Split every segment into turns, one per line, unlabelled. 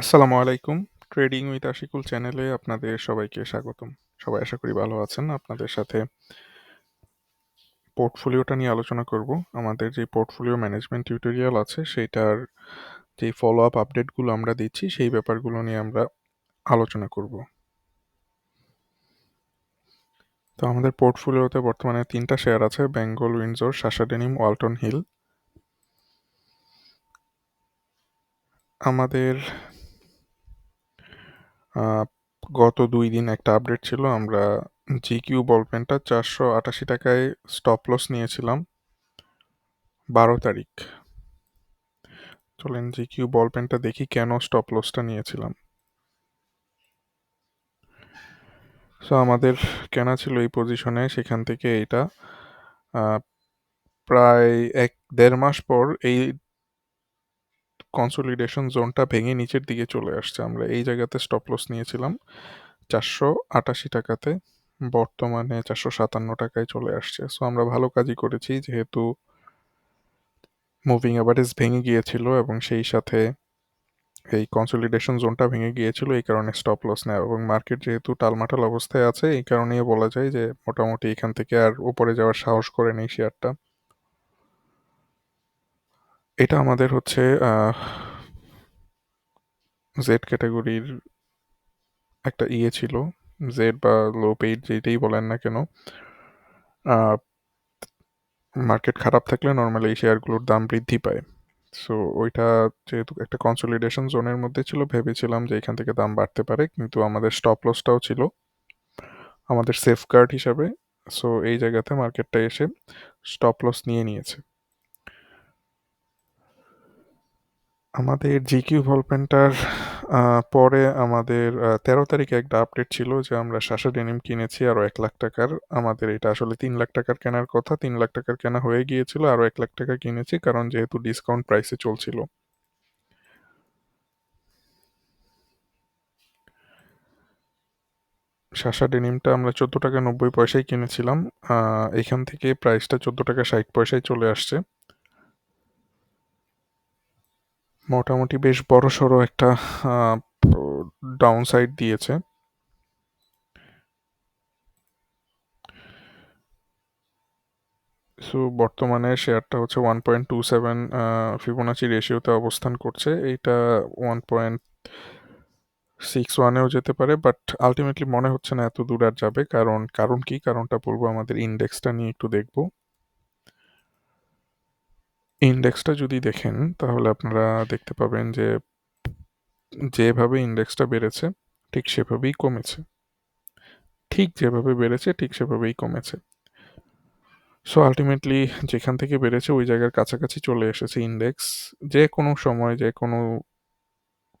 আসসালামু আলাইকুম। Trading with Ashikul চ্যানেলে আপনাদের সবাইকে স্বাগতম। সবাই আশা করি ভালো আছেন। আপনাদের সাথে পোর্টফোলিওটা নিয়ে আলোচনা করব। আমাদের যে পোর্টফোলিও ম্যানেজমেন্ট টিউটোরিয়াল আছে সেইটার যে ফলো আপ আপডেটগুলো আমরা দিচ্ছি সেই ব্যাপারগুলো নিয়ে আমরা আলোচনা করব। তো আমাদের পোর্টফোলিওতে বর্তমানে তিনটা শেয়ার আছে Bengal Windsor, Shasha Denim, Walton Hil. আমাদের গত দুই দিন একটা আপডেট ছিল, আমরা জিকিউ বল পেনটা চারশো আটাশি টাকায় স্টপ লস নিয়েছিলাম বারো তারিখ। চলেন জিকিউ বল পেনটা দেখি কেন স্টপ লসটা নিয়েছিলাম। সো আমাদের কেনা ছিল এই পজিশনে সেখান থেকে এটা প্রায় এক দেড় মাস পর এই কনসোলিডেশন জোনটা ভেঙে নিচের দিকে চলে আসছে। আমরা এই জায়গাতে স্টপ লস নিয়েছিলাম। চারশো আটাশি টাকাতে বর্তমানে চারশো সাতান্ন টাকায় চলে আসছে। সো আমরা ভালো কাজই করেছি যেহেতু মুভিং অ্যাভারেজ ভেঙে গিয়েছিল এবং সেই সাথে এই কনসলিডেশন জোনটা ভেঙে গিয়েছিল, এই কারণে স্টপ লস নেয় এবং মার্কেট যেহেতু টালমাটাল অবস্থায় আছে, এই কারণেই বলা যায় যে মোটামুটি এখান থেকে আর উপরে যাওয়ার সাহস করে নেই শেয়ারটা এটা আমাদের হচ্ছে জেড ক্যাটাগরির একটা ইয়ে ছিল। জেড বা লো পেইড যেটাই বলেন না কেন মার্কেট খারাপ থাকলে নর্মালি এই শেয়ারগুলোর দাম বৃদ্ধি পায়। সো ওইটা যেহেতু একটা কনসলিডেশন জোনের মধ্যে ছিল, ভেবেছিলাম যে এখান থেকে দাম বাড়তে পারে, কিন্তু আমাদের স্টপ লসটাও ছিল, আমাদের সেফগার্ড হিসাবে। সো এই জায়গাতে মার্কেটটা এসে স্টপ লস নিয়ে নিয়েছে। আমাদের জিকিউ ভলপেন্টার পরে আমাদের তেরো তারিখে একটা আপডেট ছিল যে আমরা শাসা ডেনিম কিনেছি আরও এক লাখ টাকার। আমাদের এটা আসলে তিন লাখ টাকার কেনার কথা। তিন লাখ টাকার কেনা হয়ে গিয়েছিল আরও এক লাখ টাকা কিনেছি কারণ যেহেতু ডিসকাউন্ট প্রাইসে চলছিল। শাসা ডেনিমটা আমরা চোদ্দ টাকা নব্বই পয়সায় কিনেছিলাম। এখান থেকে প্রাইসটা চোদ্দ টাকা ষাট পয়সায় চলে আসছে। মোটামুটি বেশ বড় সড়ো একটা ডাউন সাইড দিয়েছে। সো বর্তমানে শেয়ারটা হচ্ছে one point two seven Fibonacci রেশিওতে অবস্থান করছে। এইটা ওয়ান পয়েন্ট সিক্স ওয়ানেও যেতে পারে বাট আলটিমেটলি মনে হচ্ছে না এত দূর আর যাবে। কারণ কারণ কি? কারণটা বলব আমাদের ইন্ডেক্সটা নিয়ে একটু দেখব। ইন্ডেক্সটা যদি দেখেন, তাহলে আপনারা দেখতে পাবেন যে, যেভাবে ইন্ডেক্সটা বেড়েছে, ঠিক সেভাবেই কমেছে। ঠিক যেভাবে বেড়েছে, ঠিক সেভাবেই কমেছে। সো আলটিমেটলি যেখান থেকে বেড়েছে, ওই জায়গার কাছাকাছি চলে এসেছে ইন্ডেক্স যে কোনো সময়, যে কোনো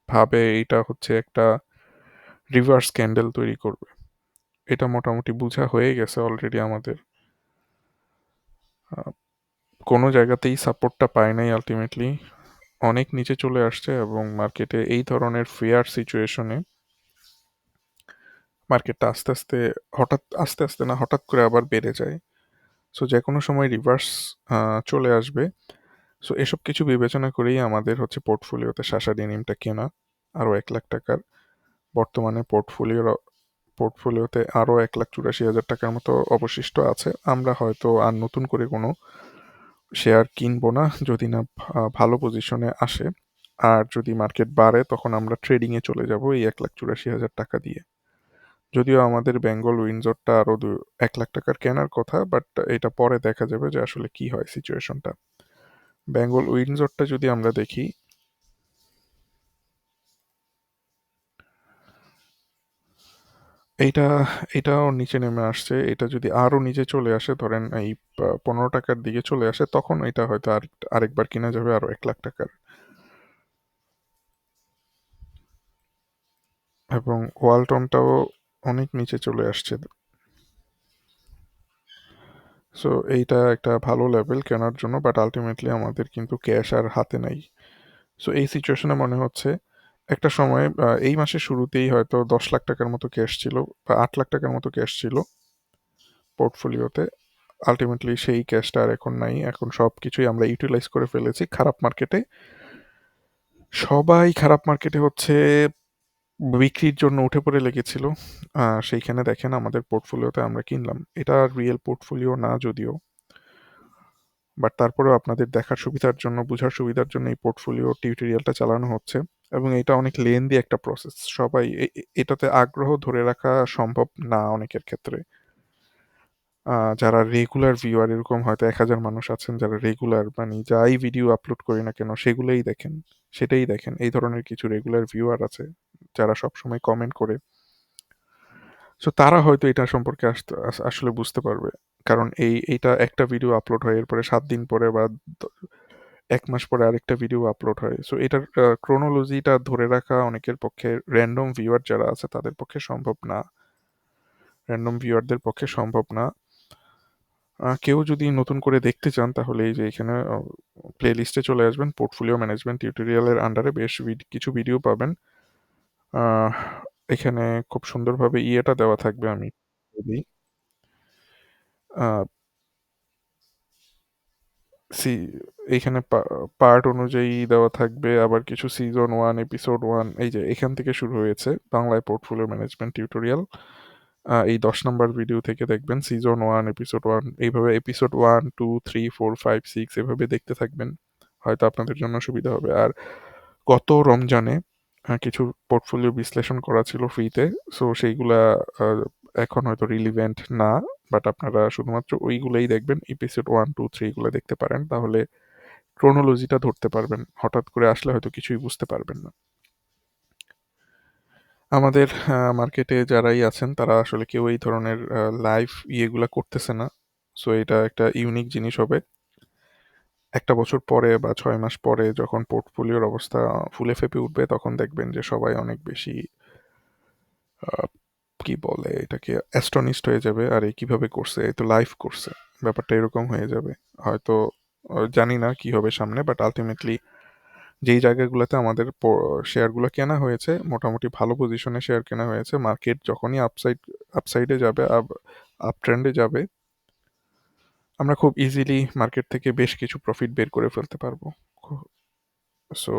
ভাবে এটা হচ্ছে একটা রিভার্স ক্যান্ডেল তৈরি করবে। এটা মোটামুটি বোঝা হয়ে গেছে অলরেডি আমাদের। কোনো জায়গাতেই সাপোর্টটা পায় নাই আলটিমেটলি অনেক নিচে চলে আসছে এবং মার্কেটে এই ধরনের ফেয়ার সিচুয়েশনে মার্কেটটা আস্তে আস্তে, হঠাৎ, আস্তে আস্তে না, হঠাৎ করে আবার বেড়ে যায়। সো যে কোনো সময় রিভার্স চলে আসবে। সো এসব কিছু বিবেচনা করেই আমাদের হচ্ছে পোর্টফোলিওতে শাসা ডেনিমটা কেনা, আরও এক লাখ টাকার। বর্তমানে পোর্টফোলিওর পোর্টফোলিওতে আরও এক লাখ চুরাশি হাজার টাকার মতো অবশিষ্ট আছে। আমরা হয়তো আর নতুন করে কোনো শেয়ার কিনবো না যদি না ভালো পজিশনে আসে। আর যদি মার্কেট বাড়ে, তখন আমরা ট্রেডিংয়ে চলে যাব এই এক লাখ চুরাশি হাজার টাকা দিয়ে। যদিও আমাদের বেঙ্গল উইন্ডজোরটা আরও দু, এক লাখ টাকার কেনার কথা বাট এটা পরে দেখা যাবে যে আসলে কি হয় সিচুয়েশনটা বেঙ্গল উইন্ডজোরটা যদি আমরা দেখি এইটা, এটাও নিচে নেমে আসছে। এটা যদি আরও নিচে চলে আসে, ধরেন এই পনেরো টাকার দিকে চলে আসে, তখন এটা হয়তো আর, আরেকবার কিনা যাবে এক লাখ টাকার। এবং ওয়ালটনটাও অনেক নিচে চলে আসছে। সো এইটা একটা ভালো লেভেল কেনার জন্য বাট আলটিমেটলি আমাদের কিন্তু ক্যাশ আর হাতে নাই। সো এই সিচুয়েশনে মনে হচ্ছে একটা সময় এই মাসের শুরুতেই হয়তো দশ লাখ টাকার মতো ক্যাশ ছিল বা আট লাখ টাকার মতো ক্যাশ ছিল পোর্টফোলিওতে আলটিমেটলি সেই ক্যাশটা আর এখন নাই। এখন সব কিছুই আমরা ইউটিলাইজ করে ফেলেছি খারাপ মার্কেটে সবাই খারাপ মার্কেটে হচ্ছে বিক্রির জন্য উঠে পড়ে লেগেছিল। সেইখানে দেখেন আমাদের পোর্টফোলিওতে আমরা কিনলাম। এটা রিয়েল পোর্টফোলিও না যদিও। বাট তারপরেও আপনাদের দেখার সুবিধার জন্য, বোঝার সুবিধার জন্য এই পোর্টফোলিও টিউটোরিয়ালটা চালানো হচ্ছে। এবং এটা অনেক লেন্দি একটা প্রসেস সবাই এটাতে আগ্রহ ধরে রাখা সম্ভব না অনেকের ক্ষেত্রে। যারা রেগুলার ভিউয়ার এরকম হয়তো এক হাজার মানুষ আছেন, যারা রেগুলার মানে যাই ভিডিও আপলোড করি না কেন, সেগুলোই দেখেন, সেটাই দেখেন। এই ধরনের কিছু রেগুলার ভিউয়ার আছে, যারা সবসময় কমেন্ট করে। সো তারা হয়তো এটা সম্পর্কে আসলে বুঝতে পারবে। কারণ এই, এইটা একটা ভিডিও আপলোড হয়, এরপরে সাত দিন পরে বা এক মাস পরে আরেকটা ভিডিও আপলোড হয়। সো এটার ক্রোনোলজিটা ধরে রাখা অনেকের পক্ষে র্যান্ডম ভিউয়ার যারা আছে তাদের পক্ষে সম্ভব না। র্যান্ডম ভিউয়ারদের পক্ষে সম্ভব না। কেউ যদি নতুন করে দেখতে চান তাহলে এই যে এখানে প্লে লিস্টে চলে আসবেন। পোর্টফোলিও ম্যানেজমেন্ট টিউটোরিয়ালের আন্ডারে বেশ কিছু ভিডিও পাবেন। এখানে খুব সুন্দরভাবে ইয়েটা দেওয়া থাকবে আমি। সি, এইখানে পার্ট অনুযায়ী দেওয়া থাকবে, আবার কিছু সিজন ওয়ান এপিসোড ওয়ান এই যে এখান থেকে শুরু হয়েছে বাংলায় পোর্টফোলিও ম্যানেজমেন্ট টিউটোরিয়াল এই দশ নম্বর ভিডিও থেকে দেখবেন সিজন ওয়ান এপিসোড ওয়ান এইভাবে episode one two three four five six এভাবে দেখতে থাকবেন, হয়তো আপনাদের জন্য সুবিধা হবে। আর গত রমজানে কিছু পোর্টফোলিও বিশ্লেষণ করা ছিল ফ্রিতে সো সেইগুলা এখন হয়তো রিলিভেন্ট না। বাট আপনারা শুধুমাত্র ওইগুলোই দেখবেন এপিসোড ওয়ান টু থ্রি এগুলো দেখতে পারেন। তাহলে ক্রোনোলজিটা ধরতে পারবেন। হঠাৎ করে আসলে হয়তো কিছুই বুঝতে পারবেন না। আমাদের মার্কেটে যারাই আছেন, তারা আসলে কেউ এই ধরনের লাইভ ইয়েগুলো করতেছে না। সো এটা একটা ইউনিক জিনিস হবে। একটা বছর পরে বা ছয় মাস পরে যখন পোর্টফোলিওর অবস্থা ফুলে ফেপে উঠবে, তখন দেখবেন যে সবাই অনেক বেশি কি বলে এটাকে অ্যাস্টনিস্ট হয়ে যাবে, আর এই কীভাবে করছে এই তো লাইভ করছে। ব্যাপারটা এরকম হয়ে যাবে। হয়তো জানি না কি হবে সামনে বাট আলটিমেটলি যেই জায়গাগুলোতে আমাদের শেয়ারগুলো কেনা হয়েছে, মোটামুটি ভালো পজিশনে শেয়ার কেনা হয়েছে মার্কেট যখনই আপসাইড আপসাইডে যাবে আপ ট্রেন্ডে যাবে, আমরা খুব ইজিলি মার্কেট থেকে বেশ কিছু প্রফিট বের করে ফেলতে পারব। সো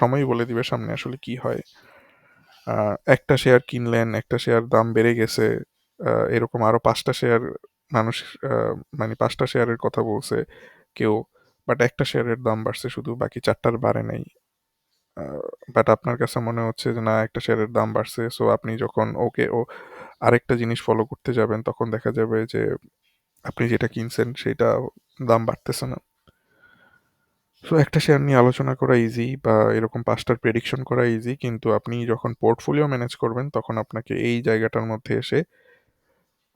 সময় বলে দিবে সামনে আসলে কি হয়। একটা শেয়ার কিনলেন, একটা শেয়ার দাম বেড়ে গেছে এরকম আরও পাঁচটা শেয়ার মানুষ মানে পাঁচটা শেয়ারের কথা বলছে কেউ বাট একটা শেয়ারের দাম বাড়ছে শুধু, বাকি চারটার বাড়ে নাই। বাট আপনার কাছে মনে হচ্ছে যে না, একটা শেয়ারের দাম বাড়ছে সো আপনি যখন ওকে ও আরেকটা জিনিস ফলো করতে যাবেন, তখন দেখা যাবে যে আপনি যেটা কিনছেন, সেটা দাম বাড়তেছে না। সো একটা শেয়ার নিয়ে আলোচনা করা ইজি বা এরকম পাঁচটার প্রেডিকশন করা ইজি কিন্তু আপনি যখন পোর্টফোলিও ম্যানেজ করবেন, তখন আপনাকে এই জায়গাটার মধ্যে এসে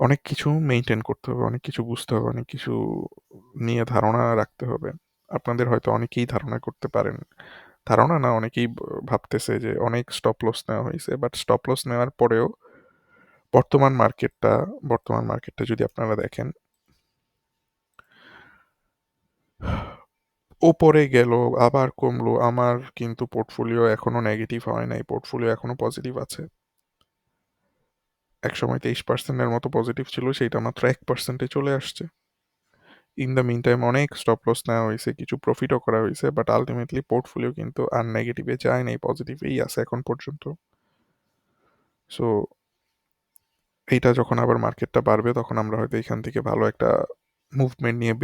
অনেক কিছু মেনটেন করতে হবে, অনেক কিছু বুঝতে হবে, অনেক কিছু নিয়ে ধারণা রাখতে হবে। আপনাদের হয়তো অনেকেই ধারণা করতে পারেন। ধারণা না, অনেকেই ভাবতেছে যে অনেক স্টপ লস নেওয়া হয়েছে বাট স্টপ লস নেওয়ার পরেও বর্তমান মার্কেটটা বর্তমান মার্কেটটা যদি আপনারা দেখেন ওপরে গেল, আবার কমলো, আমার কিন্তু পোর্টফোলিও এখনও নেগেটিভ হয় নাই পোর্টফোলিও এখনও পজিটিভ আছে। এক সময় তেইশ পার্সেন্টের মতো পজিটিভ ছিল, সেইটা মাত্র এক পার্সেন্টে চলে আসছে। ইন দ্য মিন টাইম অনেক স্টপ লস নেওয়া হয়েছে, কিছু প্রফিটও করা হয়েছে বাট আলটিমেটলি পোর্টফোলিও কিন্তু আর নেগেটিভে যায় নাই পজিটিভেই আছে এখন পর্যন্ত। সো এইটা যখন আবার মার্কেটটা বাড়বে, তখন আমরা হয়তো এখান থেকে ভালো একটা মুভমেন্ট নিয়ে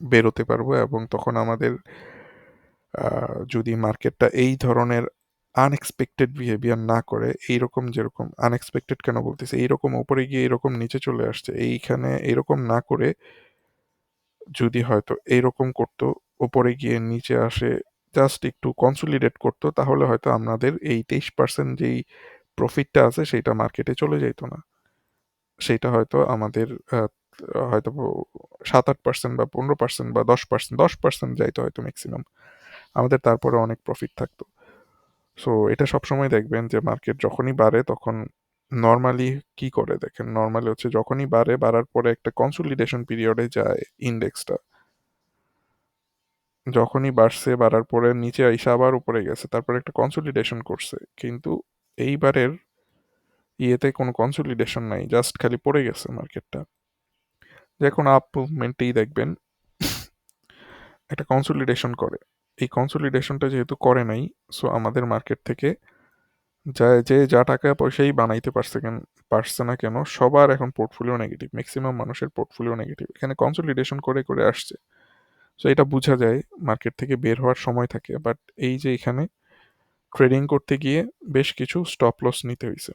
বেরোতে পারব এবং তখন আমাদের যদি মার্কেটটা এই ধরনের আনএক্সপেক্টেড বিহেভিয়ার না করে, এইরকম যেরকম আনএক্সপেক্টেড কেন বলতেছে, এইরকম ওপরে গিয়ে এরকম নিচে চলে আসছে, এইখানে এরকম না করে যদি হয়তো এইরকম করতো ওপরে গিয়ে নিচে আসে জাস্ট একটু কনসুলিডেট করতো, তাহলে হয়তো আমাদের এই তেইশ পার্সেন্ট যেই প্রফিটটা আছে, সেটা মার্কেটে চলে যেত না। সেটা হয়তো আমাদের হয়তো সাত আট পার্সেন্ট বা পনেরো পার্সেন্ট বা দশ পার্সেন্ট দশ পার্সেন্ট যাইতো হয়তো ম্যাক্সিমাম আমাদের তারপরে অনেক প্রফিট থাকতো। সো এটা সবসময় দেখবেন যে মার্কেট যখনই বাড়ে তখন নর্মালি কি করে দেখেন? নর্মালি হচ্ছে যখনই বাড়ে, বাড়ার পরে একটা কনসোলিডেশন পিরিয়ডে যায় ইন্ডেক্সটা যখনই বাড়ছে, বাড়ার পরে নিচে আইসা আবার উপরে গেছে, তারপরে একটা কনসোলিডেশন করছে। কিন্তু এইবারের ইয়েতে কোনো কনসোলিডেশন নাই জাস্ট খালি পড়ে গেছে মার্কেটটা যে কোনো আপ মুভমেন্টেই দেখবেন, একটা কনসোলিডেশন করে। এই কনসলিডেশনটা যেহেতু করে নাই সো আমাদের মার্কেট থেকে যা, যে যা টাকা পয়সাই বানাইতে পারছে কেন, পারছে না কেন, সবার এখন পোর্টফোলিও নেগেটিভ ম্যাক্সিমাম মানুষের পোর্টফোলিও নেগেটিভ এখানে কনসলিডেশন করে করে আসছে। সো এটা বোঝা যায় মার্কেট থেকে বের হওয়ার সময় থাকে। বাট এই যে এখানে ট্রেডিং করতে গিয়ে বেশ কিছু স্টপ লস নিতে হয়েছে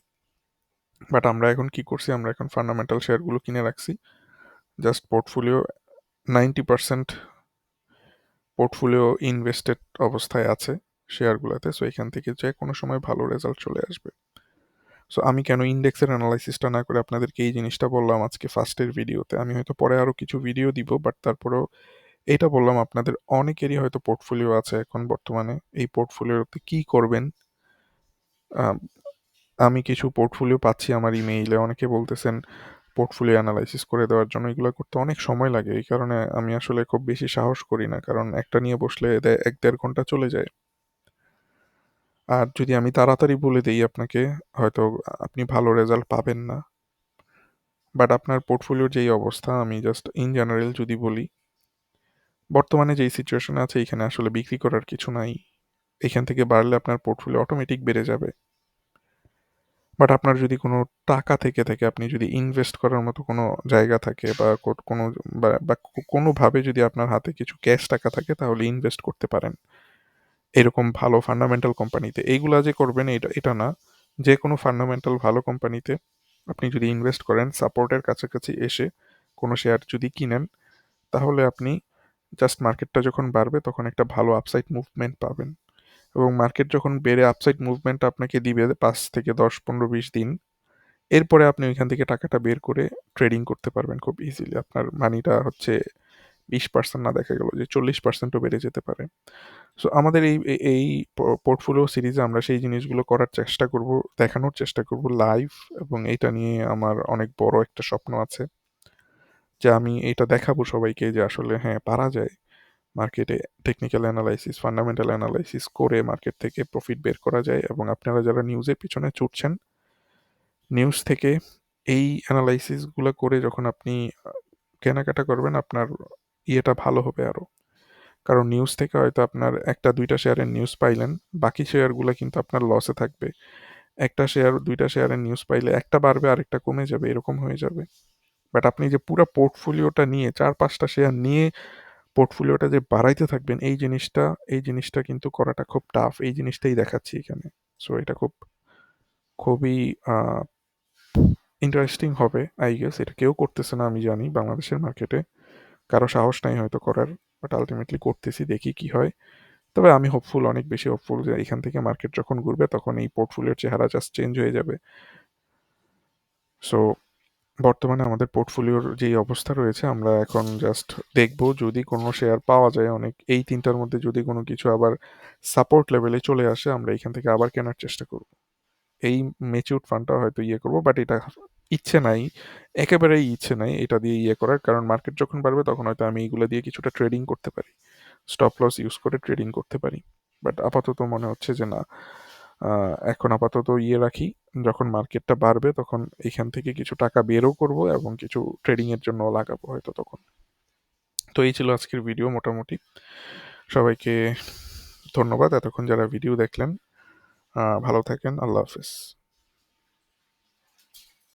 বাট আমরা এখন কি করছি? আমরা এখন ফান্ডামেন্টাল শেয়ারগুলো কিনে রাখছি। Just portfolio ninety percent portfolio invested অবস্থায় আছে শেয়ারগুলোতে সো এখান থেকে যে কোনো সময় ভালো রেজাল্ট চলে আসবে। সো আমি কেন ইন্ডেক্সের অ্যানালাইসিসটা না করে আপনাদেরকে এই জিনিসটা বললাম আজকে ফার্স্টের ভিডিওতে আমি হয়তো পরে আরও কিছু ভিডিও দিব বাট তারপরেও এটা বললাম আপনাদের অনেকেরই হয়তো পোর্টফোলিও আছে এখন বর্তমানে, এই পোর্টফোলিওতে কি করবেন? আমি কিছু পোর্টফোলিও পাচ্ছি আমার ইমেইলে অনেকে বলতেছেন পোর্টফোলিও অ্যানালাইসিস করে দেওয়ার জন্য এগুলো করতে অনেক সময় লাগে। এই কারণে আমি আসলে খুব বেশি সাহস করি না, কারণ একটা নিয়ে বসলে এক দেড় ঘণ্টা চলে যায়। আর যদি আমি তাড়াতাড়ি বলে দিই আপনাকে, হয়তো আপনি ভালো রেজাল্ট পাবেন না। বাট আপনার পোর্টফোলিওর যেই অবস্থা, আমি জাস্ট ইন জেনারেল যদি বলি, বর্তমানে যেই সিচুয়েশন আছে, এখানে আসলে বিক্রি করার কিছু নাই। এখান থেকে বাড়লে আপনার পোর্টফোলিও অটোমেটিক বেড়ে যাবে। বাট আপনার যদি কোনো টাকা থেকে, থাকে আপনি যদি ইনভেস্ট করার মতো কোনো জায়গা থাকে বা কোনো, বা কোনোভাবে যদি আপনার হাতে কিছু ক্যাশ টাকা থাকে, তাহলে ইনভেস্ট করতে পারেন। এরকম ভালো ফান্ডামেন্টাল কোম্পানিতে এইগুলা যে করবেন এটা এটা না। যে কোনো ফান্ডামেন্টাল ভালো কোম্পানিতে আপনি যদি ইনভেস্ট করেন সাপোর্টের কাছাকাছি এসে কোনো শেয়ার যদি কিনেন, তাহলে আপনি জাস্ট মার্কেটটা যখন বাড়বে, তখন একটা ভালো আপসাইড মুভমেন্ট পাবেন। এবং মার্কেট যখন বেড়ে আপসাইড মুভমেন্ট আপনাকে দিবে পাঁচ থেকে দশ, পনেরো, বিশ দিন, এরপরে আপনি ওইখান থেকে টাকাটা বের করে ট্রেডিং করতে পারবেন খুব ইজিলি আপনার মানিটা হচ্ছে বিশ পার্সেন্ট না দেখা গেল যে চল্লিশ পার্সেন্টও বেড়ে যেতে পারে। সো আমাদের এই এই পোর্টফোলিও সিরিজে আমরা সেই জিনিসগুলো করার চেষ্টা করব, দেখানোর চেষ্টা করব লাইভ এবং এটা নিয়ে আমার অনেক বড় একটা স্বপ্ন আছে যে আমি এটা দেখাবো সবাইকে যে আসলে হ্যাঁ পারা যায়। মার্কেটে টেকনিক্যাল অ্যানালাইসিস ফান্ডামেন্টাল অ্যানালাইসিস করে মার্কেট থেকে প্রফিট বের করা যায় এবং আপনারা যারা নিউজের পিছনে ছুটছেন নিউজ থেকে এই অ্যানালাইসিসগুলো করে যখন আপনি কেনাকাটা করবেন, আপনার ইয়েটা ভালো হবে আরও কারণ নিউজ থেকে হয়তো আপনার একটা, দুইটা শেয়ারের নিউজ পাইলেন, বাকি শেয়ারগুলো কিন্তু আপনার লসে থাকবে। একটা শেয়ার দুইটা শেয়ারের নিউজ পাইলে একটা বাড়বে, আরেকটা কমে যাবে, এরকম হয়ে যাবে। বাট আপনি যে পুরো পোর্টফোলিওটা নিয়ে, চার, পাঁচটা শেয়ার নিয়ে পোর্টফোলিওটা যে বাড়াইতে থাকবেন, এই জিনিসটা এই জিনিসটা কিন্তু করাটা খুব টাফ এই জিনিসটাই দেখাচ্ছি এখানে। সো এটা খুব, খুবই ইন্টারেস্টিং হবে আই গেস এটা কেউ করতেছে না, আমি জানি, বাংলাদেশের মার্কেটে কারও সাহস নাই হয়তো করার বাট আলটিমেটলি করতেছি, দেখি কি হয়। তবে আমি হোপফুল অনেক বেশি হোপফুল যে এখান থেকে মার্কেট যখন ঘুরবে, তখন এই পোর্টফোলিওর চেহারা জাস্ট চেঞ্জ হয়ে যাবে। সো বর্তমানে আমাদের পোর্টফোলিওর যেই অবস্থা রয়েছে, আমরা এখন জাস্ট দেখব যদি কোনো শেয়ার পাওয়া যায় অনেক, এই তিনটার মধ্যে যদি কোনো কিছু আবার সাপোর্ট লেভেলে চলে আসে, আমরা এখান থেকে আবার কেনার চেষ্টা করব। এই মেচিউড ফান্ডটা হয়তো ইয়ে করব বাট এটা ইচ্ছে নাই, একেবারেই ইচ্ছে নাই এটা দিয়ে ইয়ে করার, কারণ মার্কেট যখন বাড়বে তখন হয়তো আমি এইগুলো দিয়ে কিছুটা ট্রেডিং করতে পারি। স্টপ লস ইউজ করে ট্রেডিং করতে পারি। বাট আপাতত মনে হচ্ছে যে না এখন আপাতত ইয়ে রাখি। যখন মার্কেটটা বাড়বে তখন এখান থেকে কিছু টাকা বেরও করব এবং কিছু ট্রেডিংয়ের জন্য লাগাবো হয়তো তখন। তো এই ছিল আজকের ভিডিও মোটামুটি। সবাইকে ধন্যবাদ। এতক্ষণ যারা ভিডিও দেখলেন ভালো থাকেন। আল্লাহ হাফেজ।